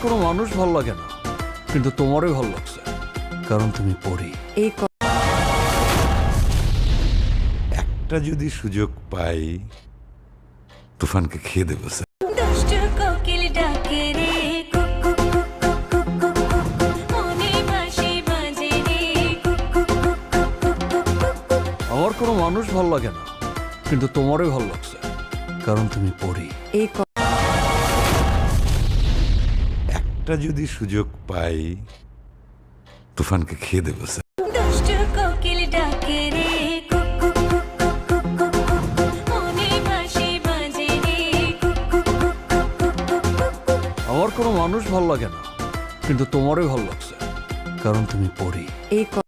ভালো লাগে না কিন্তু তোমারই ভালো লাগছে কারণ তুমি পড়ি এই ক- একটা যদি সুযোগ পাই তুফানকে খেয়ে দেবো স্যার দুষ্ট কোকিল ডাকে রে কুক কুক কুক কুক কুক কুক কুক মনে বাঁশি বাজে রে কুক কুক কুক কুক কুক কুক কুক কুক আমার কোনো মানুষ ভালো লাগে না কিন্তু তোমারই ভালো লাগছে কারণ তুমি পড়ি এই ক- একটা যদি সুযোগ পাই তুফানকে খেয়ে দেবো স্যার দুষ্ট কোকিল ডাকে রে কুক কুক কুক কুক কুক কুক কুক মনে বাঁশি বাজে রে কুক কুক কুক কুক কুক কুক কুক কুক আমার কোনো মানুষ ভালো লাগে না কিন্তু তোমারই ভালো লাগছে কারণ তুমি পড়ি এই ক-